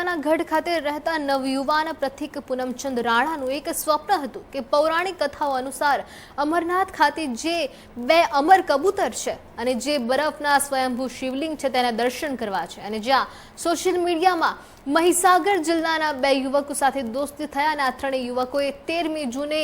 તાલુકાના ગઢ ખાતે રહેતા નવયુવાન પ્રતિક પૂનમચંદ રાણાનું એક સ્વપ્ન હતું કે પૌરાણિક કથાઓ અનુસાર અમરનાથ ખાતે જે બે અમર કબૂતર છે અને જે બરફના સ્વયંભૂ શિવલિંગ છે તેના દર્શન કરવા છે. અને જ્યાં સોશિયલ મીડિયામાં મહીસાગર જિલ્લાના બે યુવકો સાથે દોસ્તી થયા અને આ ત્રણેય યુવકોએ તેરમી જૂને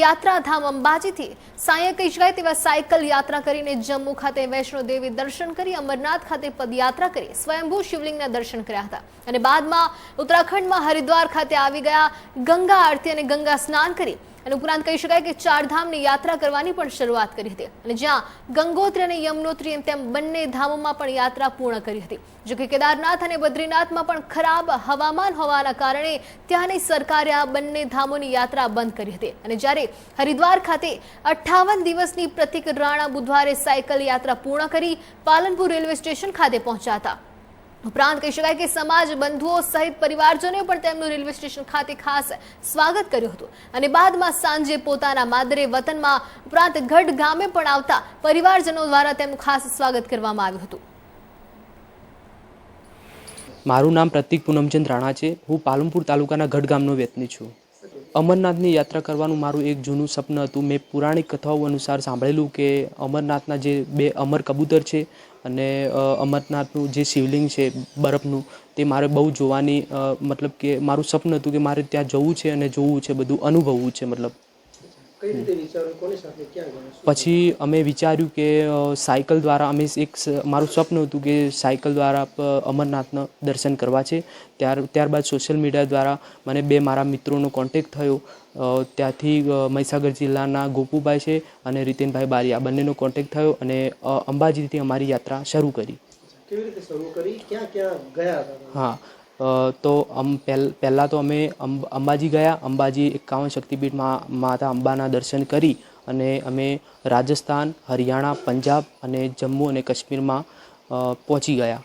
યાત્રાધામ અંબાજીથી સાંય કહી શકાય તેવા સાયકલ યાત્રા કરીને જમ્મુ ખાતે વૈષ્ણો દેવી દર્શન કરી, અમરનાથ ખાતે પદયાત્રા કરી, સ્વયંભૂ શિવલિંગના દર્શન કર્યા હતા. અને બાદમાં ઉત્તરાખંડમાં હરિદ્વાર ખાતે આવી ગયા, ગંગા આરતી અને ગંગા સ્નાન કરી અને ઉપરાંત કહી શકાય કે ચારધામની યાત્રા કરવાની પણ શરૂઆત કરી હતી. અને જ્યાં ગંગોત્રી અને યમનોત્રી એમ તેમ બંને ધામોમાં પણ યાત્રા પૂર્ણ કરી હતી. જો કે કેદારનાથ અને બદ્રીનાથમાં પણ ખરાબ હવામાન હોવાના કારણે ત્યાંની સરકારે આ બંને ધામોની યાત્રા બંધ કરી હતી. અને જ્યારે હરિદ્વાર ખાતે અઠ્ઠાવન દિવસની પ્રતિક રાણા બુધવારે સાયકલ યાત્રા પૂર્ણ કરી પાલનપુર રેલવે સ્ટેશન ખાતે પહોંચ્યા હતા. ઉપરાંત કહી શકાય કે સમાજ બંધુઓ સહિત પરિવારજનોએ પણ તેમનું રેલવે સ્ટેશન ખાતે ખાસ સ્વાગત કર્યું હતું. અને બાદમાં સાંજે પોતાના માદરે વતનમાં, ઉપરાંત ગઢ ગામે પણ આવતા પરિવારજનો દ્વારા તેમનું ખાસ સ્વાગત કરવામાં આવ્યું હતું. મારું નામ પ્રતિક પૂનમચંદ રાણા છે. હું પાલનપુર તાલુકાના ગઢ ગામનો વ્યક્તિ છું. અમરનાથની યાત્રા કરવાનું મારું એક જૂનું સપન હતું. મેં પૌરાણિક કથાઓ અનુસાર સાંભળેલું કે અમરનાથના જે બે અમર કબૂતર છે અને અમરનાથનું જે શિવલિંગ છે બરફનું, તે મારે બહુ જોવાની મતલબ કે મારું સપન હતું કે મારે ત્યાં જવું છે અને જોવું છે, બધું અનુભવવું છે, મતલબ. પછી અમે વિચાર્યું કે સાયકલ દ્વારા અમે એક મારું સ્વપ્ન હતું કે સાયકલ દ્વારા અમરનાથનું દર્શન કરવા છે. ત્યાર ત્યારબાદ સોશિયલ મીડિયા દ્વારા મને બે મારા મિત્રોનો કોન્ટેક્ટ થયો. ત્યાંથી મહીસાગર જિલ્લાના ગોપુભાઈ છે અને રીતેનભાઈ બારી આ બંનેનો કોન્ટેક્ટ થયો અને અંબાજીથી અમારી યાત્રા શરૂ કરી. કેવી રીતે શરૂ કરી? ક્યાં ક્યાં ગયા હા તો અમ પહેલ તો અમે અંબ- અંબાજી ગયા. અંબાજી એકાવન શક્તિપીઠમાં માતા અંબાના દર્શન કરી અને અમે રાજસ્થાન હરિયાણા પંજાબ અને જમ્મુ અને કાશ્મીરમાં પહોંચી ગયા.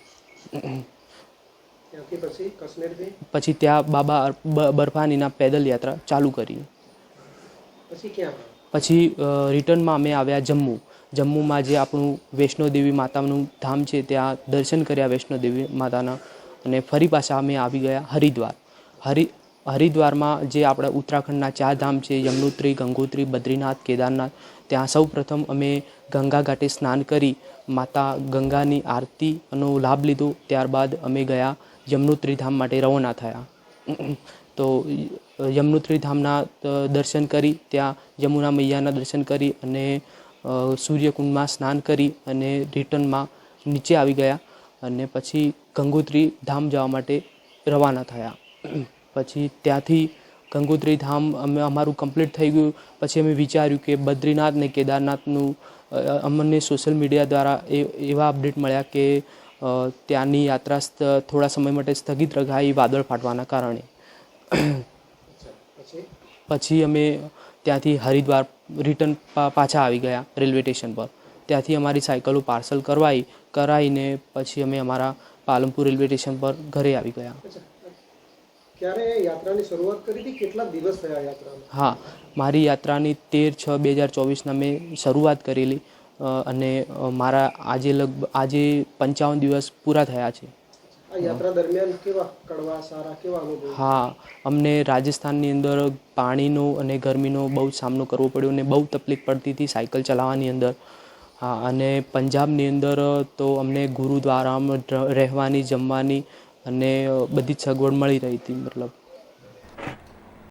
પછી ત્યાં બાબા બરફાનીના બર્ફાનીના પેદલ યાત્રા ચાલુ કરી. પછી ક્યાં પછી રિટર્નમાં અમે આવ્યા જમ્મુ. જમ્મુમાં જે આપણું વૈષ્ણોદેવી માતાનું ધામ છે ત્યાં દર્શન કર્યા વૈષ્ણોદેવી માતાના. અને ફરી પાછા અમે આવી ગયા હરિદ્વાર. હરિ, હરિદ્વારમાં જે આપણા ઉત્તરાખંડના ચાર ધામ છે, યમનોત્રી, ગંગોત્રી, બદ્રીનાથ, કેદારનાથ, ત્યાં સૌ પ્રથમ અમે ગંગા ઘાટે સ્નાન કરી, માતા ગંગાની આરતીનો લાભ લીધો, ત્યારબાદ અમે ગયા યમનોત્રી ધામ માટે રવાના થયા. તો યમનોત્રી ધામના દર્શન કરી, ત્યાં યમુના મૈયાના દર્શન કરી અને સૂર્યકુંડમાં સ્નાન કરી અને રિટર્નમાં નીચે આવી ગયા. અને પછી ગંગોત્રી ધામ જવા માટે રવાના થયા. પછી ત્યાંથી ગંગોત્રી ધામ અમે અમારું કમ્પ્લીટ થઈ ગયું. પછી અમે વિચાર્યું કે બદ્રીનાથ ને કેદારનાથનું અમને સોશિયલ મીડિયા દ્વારા એ, એવા અપડેટ મળ્યા કે ત્યાંની યાત્રા થોડા સમય માટે સ્થગિત રખાઈ વાદળ ફાટવાના કારણે. પછી અમે ત્યાંથી હરિદ્વાર રિટર્ન પાછા આવી ગયા રેલવે સ્ટેશન પર. ત્યાંથી અમારી સાયકલો પાર્સલ કરવાઈ કરાવીને પછી અમે અમારા પાલનપુર રેલવે સ્ટેશન પર ઘરે આવી ગયા. ક્યારે યાત્રાની શરૂઆત કરી હતી? કેટલા દિવસ થયા યાત્રામાં? હા મારી યાત્રાની તેર છ બે હજાર ચોવીસના મેં શરૂઆત કરેલી અને મારા આજે લગભગ આજે પંચાવન દિવસ પૂરા થયા છે. યાત્રા દરમિયાન કેવા કડવા સારા કેવા અનુભવ? હા અમને રાજસ્થાનની અંદર પાણીનો અને ગરમીનો બહુ સામનો કરવો પડ્યો અને બહુ તકલીફ પડતી હતી સાયકલ ચલાવવાની અંદર. હા, અને પંજાબની અંદર તો અમને ગુરુદ્વારામાં રહેવાની, જમવાની અને બધી જ સગવડ મળી રહી હતી, મતલબ.